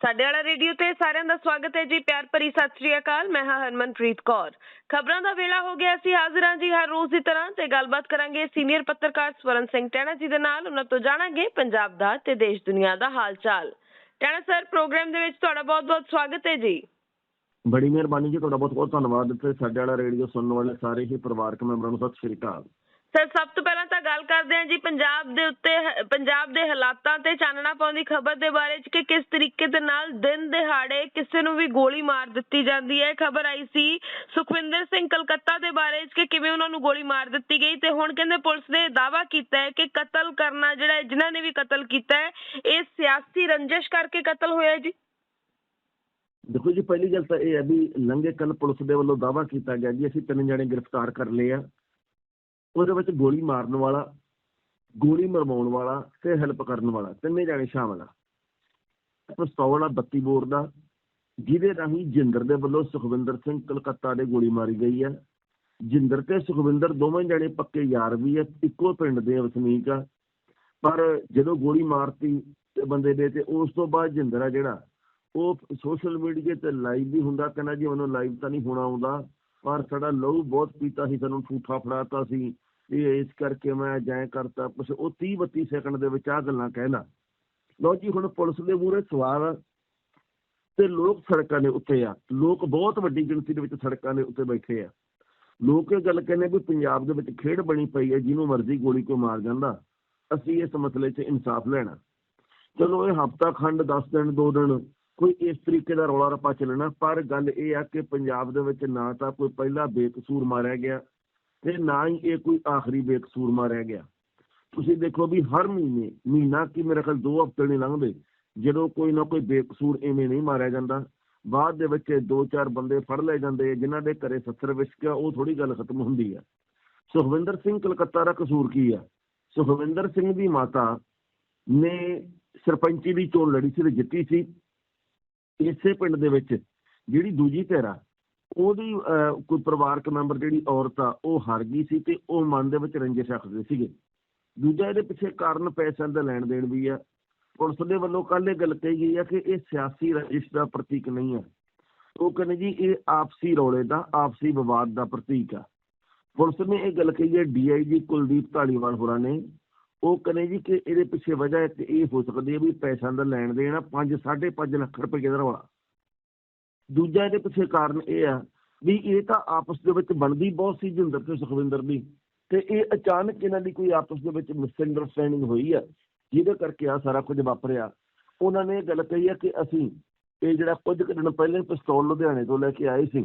ਸਾਡੇ ਵਾਲਾ ਰੇਡੀਓ ਤੇ ਸਾਰਿਆਂ ਦਾ ਸਵਾਗਤ ਹੈ ਜੀ, ਪਿਆਰ ਭਰੀ ਸਤਿ ਸ੍ਰੀ ਅਕਾਲ, ਮੈਂ ਹਾਂ ਹਰਮਨਪ੍ਰੀਤ ਕੌਰ। ਖਬਰਾਂ ਦਾ ਵੇਲਾ ਹੋ ਗਿਆ ਸੀ ਹਾਜ਼ਰਾਂ ਜੀ ਹਰ ਰੋਜ਼ ਦੀ ਤਰ੍ਹਾਂ ਤੇ ਗੱਲਬਾਤ ਕਰਾਂਗੇ ਸੀਨੀਅਰ ਪੱਤਰਕਾਰ ਸਵਰਨ ਸਿੰਘ ਟੈਣਾ ਜੀ ਦੇ ਨਾਲ। ਉਹਨਾਂ ਤੋਂ ਜਾਣਾਂਗੇ ਪੰਜਾਬ ਦਾ ਤੇ ਦੇਸ਼ ਦੁਨੀਆ ਦਾ ਹਾਲ ਚਾਲ ਟੈਣਾ ਸਰ, ਪ੍ਰੋਗਰਾਮ ਦੇ ਵਿੱਚ ਤੁਹਾਡਾ ਬਹੁਤ-ਬਹੁਤ ਸਵਾਗਤ ਹੈ ਜੀ। ਬੜੀ ਮਿਹਰਬਾਨੀ ਜੀ, ਤੁਹਾਡਾ ਬਹੁਤ ਬਹੁਤ ਧੰਨਵਾਦ ਤੇ ਸਾਡੇ ਵਾਲਾ ਰੇਡੀਓ ਸੁਣਨ ਵਾਲੇ ਸਾਰੇ ਹੀ ਪਰਿਵਾਰਕ ਮੈਂਬਰਾਂ ਨੂੰ ਸਤਿ ਸ਼੍ਰੀ ਅਕਾਲ। ਸਰ, ਸਭ ਤੋਂ ਪਹਿਲਾਂ ਤਾਂ ਗੱਲ ਕਰਦੇ ਹਾਂ ਜੀ ਪੰਜਾਬ ਦੇ ਉੱਤੇ ਪੰਜਾਬ ਦੇ ਹਾਲਾਤਾਂ ਤੇ ਚਾਨਣਾ ਪਾਉਂਦੀ ਖਬਰ ਦੇ ਬਾਰੇ ਚ ਕਿ ਕਿਸ ਤਰੀਕੇ ਦੇ ਨਾਲ ਦਿਨ ਦਿਹਾੜੇ ਕਿਸੇ ਨੂੰ ਵੀ ਗੋਲੀ ਮਾਰ ਦਿੱਤੀ ਜਾਂਦੀ ਹੈ। ਖਬਰ ਆਈ ਸੀ ਸੁਖਵਿੰਦਰ ਸਿੰਘ ਕਲਕੱਤਾ ਦੇ ਬਾਰੇ ਚ ਕਿ ਕਿਵੇਂ ਉਹਨਾਂ ਨੂੰ ਗੋਲੀ ਮਾਰ ਦਿੱਤੀ ਗਈ ਤੇ ਹੁਣ ਕਹਿੰਦੇ ਪੁਲਿਸ ਨੇ ਦਾਅਵਾ ਕੀਤਾ ਹੈ ਕਿ ਕਤਲ ਕਰਨਾ ਜਿਹੜਾ ਜਿਨ੍ਹਾਂ ਨੇ ਵੀ ਕਤਲ ਕੀਤਾ ਹੈ, ਇਹ ਸਿਆਸੀ ਰੰਜਿਸ਼ ਕਰਕੇ ਕਤਲ ਹੋਇਆ ਜੀ। ਦੇਖੋ ਜੀ, ਪਹਿਲੀ ਗੱਲ ਤਾਂ ਇਹ ਹੈ ਵੀ ਲੰਘੇ ਕੱਲ ਪੁਲਿਸ ਦੇ ਵੱਲੋਂ ਦਾਅਵਾ ਕੀਤਾ ਗਿਆ ਜੀ, ਅਸੀਂ ਤਿੰਨ ਜਣੇ ਗ੍ਰਿਫਤਾਰ ਕਰ ਲਏ ਆ। ਉਹਦੇ ਵਿੱਚ ਗੋਲੀ ਮਾਰਨ ਵਾਲਾ, ਗੋਲੀ ਮਰਵਾਉਣ ਵਾਲਾ ਤੇ ਹੈਲਪ ਕਰਨ ਵਾਲਾ, ਤਿੰਨੇ ਜਾਣੇ ਸ਼ਾਮਲ ਆ। ਪਿਸਤੌਲ ਆ 32 ਬੋਰ ਦਾ, ਜਿਹਦੇ ਰਾਹੀਂ ਜਿੰਦਰ ਦੇ ਵੱਲੋਂ ਸੁਖਵਿੰਦਰ ਸਿੰਘ ਕਲਕੱਤਾ ਦੇ ਗੋਲੀ ਮਾਰੀ ਗਈ ਹੈ ਜਿੰਦਰ ਤੇ ਸੁਖਵਿੰਦਰ ਦੋਵੇਂ ਜਣੇ ਪੱਕੇ ਯਾਰ ਵੀ ਆ, ਇੱਕੋ ਪਿੰਡ ਦੇ ਵਸਨੀਕ ਆ। ਪਰ ਜਦੋਂ ਗੋਲੀ ਮਾਰਤੀ ਤੇ ਬੰਦੇ ਦੇ ਤੇ ਉਸ ਤੋਂ ਬਾਅਦ ਜਿੰਦਰ ਆ ਜਿਹੜਾ, ਉਹ ਸੋਸ਼ਲ ਮੀਡੀਆ ਤੇ ਲਾਈਵ ਵੀ ਹੁੰਦਾ, ਕਹਿੰਦਾ ਜੀ ਉਹਨੂੰ ਲਾਈਵ ਤਾਂ ਨਹੀਂ ਹੋਣਾ ਆਉਂਦਾ, ਪਰ ਸਾਡਾ ਲਹੂ ਬਹੁਤ ਪੀਤਾ ਸੀ, ਸਾਨੂੰ ਠੂਠਾ ਫੜਾਤਾ ਸੀ। ਇਹ ਇਸ ਕਰਕੇ ਮੈਂ ਜੈ ਕਰਤਾ ਕੁਛ ਉਹ 30 32 ਸੈਕਿੰਡ ਦੇ ਵਿੱਚ ਆ ਗੱਲਾਂ ਕਹਿਣਾ ਲਓ ਜੀ, ਹੁਣ ਪੁਲਿਸ ਦੇ ਮੂਹਰੇ ਸਵਾਲ ਆ ਤੇ ਲੋਕ ਸੜਕਾਂ ਦੇ ਉੱਤੇ ਆ। ਲੋਕ ਬਹੁਤ ਵੱਡੀ ਗਿਣਤੀ ਦੇ ਵਿੱਚ ਸੜਕਾਂ ਦੇ ਉੱਤੇ ਬੈਠੇ ਆ। ਲੋਕ ਇਹ ਗੱਲ ਕਹਿੰਦੇ ਵੀ ਪੰਜਾਬ ਦੇ ਵਿੱਚ ਖੇਡ ਬਣੀ ਪਈ ਹੈ, ਜਿਹਨੂੰ ਮਰਜ਼ੀ ਗੋਲੀ ਕੋ ਮਾਰ ਜਾਂਦਾ। ਅਸੀਂ ਇਸ ਮਸਲੇ 'ਚ ਇਨਸਾਫ ਲੈਣਾ। ਚਲੋ, ਇਹ ਹਫਤਾ ਖੰਡ 10 ਦਿਨ 2 ਦਿਨ, ਕੋਈ ਇਸ ਤਰੀਕੇ ਦਾ ਰੌਲਾ ਰੱਪਾ ਚੱਲਣਾ, ਪਰ ਗੱਲ ਇਹ ਆ ਕਿ ਪੰਜਾਬ ਦੇ ਵਿੱਚ ਨਾ ਤਾਂ ਕੋਈ ਪਹਿਲਾ ਬੇਕਸੂਰ ਮਾਰਿਆ ਗਿਆ ਤੇ ਨਾ ਹੀ ਇਹ ਕੋਈ ਆਖਰੀ ਬੇਕਸੂਰ ਮਾਰਿਆ ਗਿਆ। ਤੁਸੀਂ ਦੇਖੋ ਵੀ ਹਰ ਮਹੀਨੇ ਮਹੀਨਾ ਕੀ ਮੇਰੇ ਖਿਆਲ 2 ਹਫ਼ਤੇ ਨਹੀਂ ਲੰਘਦੇ ਜਦੋਂ ਕੋਈ ਨਾ ਕੋਈ ਬੇਕਸੂਰ ਐਵੇਂ ਨਹੀਂ ਮਾਰਿਆ ਜਾਂਦਾ। ਬਾਅਦ ਦੇ ਵਿੱਚ ਦੋ ਚਾਰ ਬੰਦੇ ਫੜ ਲਏ ਜਾਂਦੇ ਆ, ਜਿਨ੍ਹਾਂ ਦੇ ਘਰੇ ਸੱਸਰ ਵਿਸ਼ਕਿਆ ਉਹ ਥੋੜੀ ਗੱਲ ਖਤਮ ਹੁੰਦੀ ਆ। ਸੁਖਵਿੰਦਰ ਸਿੰਘ ਕਲਕੱਤਾ ਦਾ ਕਸੂਰ ਕੀ ਆ? ਸੁਖਵਿੰਦਰ ਸਿੰਘ ਦੀ ਮਾਤਾ ਨੇ ਸਰਪੰਚੀ ਦੀ ਚੋਣ ਲੜੀ ਸੀ ਤੇ ਜਿੱਤੀ ਸੀ। ਇਸੇ ਪਿੰਡ ਦੇ ਵਿੱਚ ਜਿਹੜੀ ਦੂਜੀ ਧਿਰ ਆ ਉਹਦੀ ਕੋਈ ਪਰਿਵਾਰਕ ਮੈਂਬਰ ਜਿਹੜੀ ਔਰਤ ਆ, ਉਹ ਹਾਰ ਗਈ ਸੀ ਤੇ ਉਹ ਮਨ ਦੇ ਵਿੱਚ ਰੰਜਿਸ਼ ਰੱਖਦੇ ਸੀਗੇ। ਦੂਜਾ ਇਹਦੇ ਪਿੱਛੇ ਕਾਰਨ ਪੈਸਿਆਂ ਦਾ ਲੈਣ ਦੇਣ ਵੀ ਆ। ਪੁਲਿਸ ਦੇ ਵੱਲੋਂ ਕੱਲ੍ਹ ਇਹ ਗੱਲ ਕਹੀ ਗਈ ਆ ਕਿ ਇਹ ਸਿਆਸੀ ਰੰਜਿਸ਼ ਦਾ ਪ੍ਰਤੀਕ ਨਹੀਂ ਆ। ਉਹ ਕਹਿੰਦੇ ਜੀ, ਇਹ ਆਪਸੀ ਰੌਲੇ ਦਾ, ਆਪਸੀ ਵਿਵਾਦ ਦਾ ਪ੍ਰਤੀਕ ਆ। ਪੁਲਿਸ ਨੇ ਇਹ ਗੱਲ ਕਹੀ ਹੈ ਡੀਆਈਜੀ ਕੁਲਦੀਪ ਢਾਲੀਵਾਲ ਹੋਰਾਂ ਨੇ। ਉਹ ਕਹਿੰਦੇ ਜੀ ਕਿ ਇਹਦੇ ਪਿੱਛੇ ਵਜ੍ਹਾ ਇੱਕ ਇਹ ਹੋ ਸਕਦੀ ਹੈ ਵੀ ਪੈਸਿਆਂ ਦਾ ਲੈਣ ਦੇਣ ਆ 5 5.5 ਲੱਖ ਰੁਪਏ ਦਾ ਰੌਲਾ। ਦੂਜਾ ਇਹਦੇ ਪਿੱਛੇ ਕਾਰਨ ਇਹ ਆ ਵੀ ਇਹ ਤਾਂ ਆਪਸ ਦੇ ਵਿੱਚ ਬਣਦੀ ਬਹੁਤ ਸੀ ਜਿੰਦਰ ਤੇ ਸੁਖਵਿੰਦਰ ਦੀ ਤੇ ਇਹ ਅਚਾਨਕ ਇਹਨਾਂ ਦੀ ਕੋਈ ਆਪਸ ਦੇ ਵਿੱਚ ਮਿਸਅੰਡਰਸਟੈਂਡਿੰਗ ਹੋਈ ਆ, ਜਿਹਦੇ ਕਰਕੇ ਆ ਸਾਰਾ ਕੁਝ ਵਾਪਰਿਆ। ਉਹਨਾਂ ਨੇ ਇਹ ਗੱਲ ਕਹੀ ਆ ਕਿ ਅਸੀਂ ਇਹ ਜਿਹੜਾ ਕੁਝ ਕੁ ਦਿਨ ਪਹਿਲੇ ਪਿਸਤੌਲ ਲੁਧਿਆਣੇ ਤੋਂ ਲੈ ਕੇ ਆਏ ਸੀ,